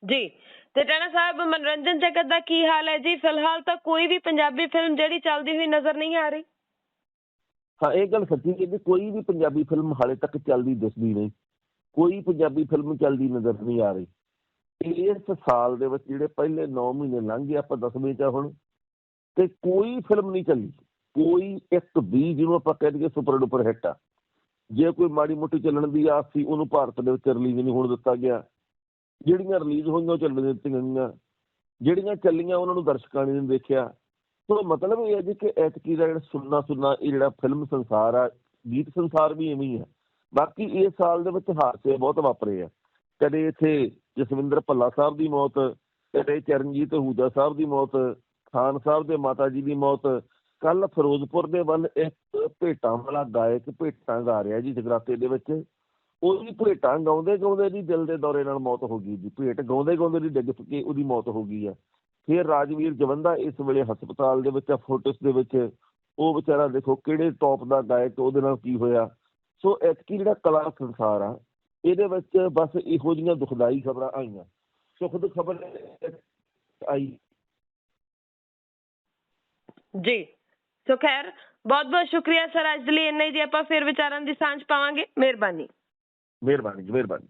ਜੀ। ਤੇ ਟਾਣਾ ਸਾਹਿਬ, ਮਨੋਰੰਜਨ ਜਗਤ ਦਾ ਕੀ ਹਾਲ ਹੈ ਜੀ? ਫਿਲਹਾਲ ਤਾਂ ਕੋਈ ਵੀ ਪੰਜਾਬੀ ਫਿਲਮ ਜਿਹੜੀ ਚੱਲਦੀ ਹੋਈ ਨਜ਼ਰ ਨਹੀਂ ਆ ਰਹੀ। ਹਾਂ, ਇਹ ਗੱਲ ਸੱਚੀ ਹੈ ਕਿ ਕੋਈ ਵੀ ਪੰਜਾਬੀ ਫਿਲਮ ਹਾਲੇ ਤੱਕ ਚੱਲਦੀ ਦਿਸਦੀ ਨਹੀਂ। ਕੋਈ ਪੰਜਾਬੀ ਫਿਲਮ ਚੱਲਦੀ ਨਜ਼ਰ ਨਹੀਂ ਆ ਰਹੀ। ਇਸ ਸਾਲ ਦੇ ਵਿੱਚ ਜਿਹੜੇ ਪਹਿਲੇ 9 ਮਹੀਨੇ ਲੰਘ ਗਏ, ਆਪਾਂ ਦਸਵੇਂ ਚ ਹੁਣ, ਤੇ ਕੋਈ ਫਿਲਮ ਨਹੀਂ ਚੱਲੀ। ਕੋਈ ਇੱਕ ਵੀ, ਜਿਹਨੂੰ ਆਪਾਂ ਕਹਿ ਦਈਏ ਸੁਪਰ ਡੁਪਰ ਹਿੱਟ ਆ। ਜੇ ਕੋਈ ਮਾੜੀ ਮੋਟੀ ਚੱਲਣ ਦੀ ਆਸ ਸੀ, ਉਹਨੂੰ ਭਾਰਤ ਦੇ ਵਿੱਚ ਰਿਲੀਜ਼ ਨਹੀਂ ਹੋਣ ਦਿੱਤਾ ਗਿਆ। ਜਿਹੜੀਆਂ ਰਿਲੀਜ਼ ਹੋਈਆਂ, ਉਹ ਚੱਲਣ ਦਿੱਤੀਆਂ ਗਈਆਂ। ਜਿਹੜੀਆਂ ਚੱਲੀਆਂ, ਉਹਨਾਂ ਨੂੰ ਦਰਸ਼ਕਾਂ ਨੇ ਦੇਖਿਆ। ਸੋ ਮਤਲਬ ਇਹ ਹੈ ਜੀ ਕਿ ਐਤਕੀ ਦਾ ਜਿਹੜਾ ਸੁਣਨਾ ਸੁਣਨਾ, ਇਹ ਜਿਹੜਾ ਫਿਲਮ ਸੰਸਾਰ ਆ, ਗੀਤ ਸੰਸਾਰ ਵੀ ਐਵੇਂ ਹੀ ਆ। ਬਾਕੀ ਇਸ ਸਾਲ ਦੇ ਵਿੱਚ ਹਾਦਸੇ ਬਹੁਤ ਵਾਪਰੇ ਆ। ਕਦੇ ਇੱਥੇ ਜਸਵਿੰਦਰ ਭੱਲਾ ਸਾਹਿਬ ਦੀ ਮੌਤ, ਕਦੇ ਚਰਨਜੀਤ ਹੂਜਾ ਸਾਹਿਬ ਦੀ ਮੌਤ, ਖਾਨ ਸਾਹਿਬ ਦੇ ਮਾਤਾ ਜੀ ਦੀ ਮੌਤ। ਕੱਲ ਫਿਰੋਜ਼ਪੁਰ ਦੇ ਵੱਲ ਇੱਕ ਭੇਟਾਂ ਵਾਲਾ ਗਾਇਕ ਭੇਟਾਂ ਗਾ ਰਿਹਾ ਜੀ ਜਗਰਾਤੇ ਦੇ ਵਿੱਚ। ਉਹਦੀ ਭੇਟਾਂ ਗਾਉਂਦੇ ਗਾਉਂਦੇ ਦੀ ਦਿਲ ਦੇ ਦੌਰੇ ਨਾਲ ਮੌਤ ਹੋ ਗਈ ਜੀ। ਭੇਟ ਗਾਉਂਦੇ ਗਾਉਂਦੇ ਦੀ ਡਿੱਗ ਕੇ ਉਹਦੀ ਮੌਤ ਹੋ ਗਈ ਆ। ਫਿਰ ਰਾਜਵੀਰ ਜਵੰਦਾ ਇਸ ਵੇਲੇ ਹਸਪਤਾਲ ਦੇ ਵਿੱਚ ਫੋਟੋਸ ਦੇ ਵਿੱਚ। ਉਹ ਵਿਚਾਰਾ ਦੇਖੋ ਕਿਹੜੇ ਟੌਪ ਦਾ ਗਾਇਕ, ਉਹਦੇ ਨਾਲ ਕੀ ਹੋਇਆ। ਸੋ ਐਤਕੀ ਜਿਹੜਾ ਕਲਾ ਸੰਸਾਰ ਆ, ਇਹਦੇ ਵਿੱਚ ਬਸ ਇਹੋ ਜਿਹੀਆਂ ਦੁਖਦਾਈ ਖਬਰਾਂ ਆਈਆਂ। ਸੁੱਖ ਦੀ ਖਬਰ ਆਈ। ਜੀ। ਸੋ ਖੈਰ ਬਹੁਤ ਬਹੁਤ ਸ਼ੁਕਰੀਆ ਸਰ। ਅੱਜ ਦੇ ਲਈ ਇੰਨਾ ਹੀ ਜੀ। ਆਪਾਂ ਫਿਰ ਵਿਚਾਰਾਂ ਦੀ ਸਾਂਝ ਪਾਵਾਂਗੇ। ਮਿਹਰਬਾਨੀ। ਮਿਹਰਬਾਨੀ ਜੀ ਮਿਹਰਬਾਨੀ।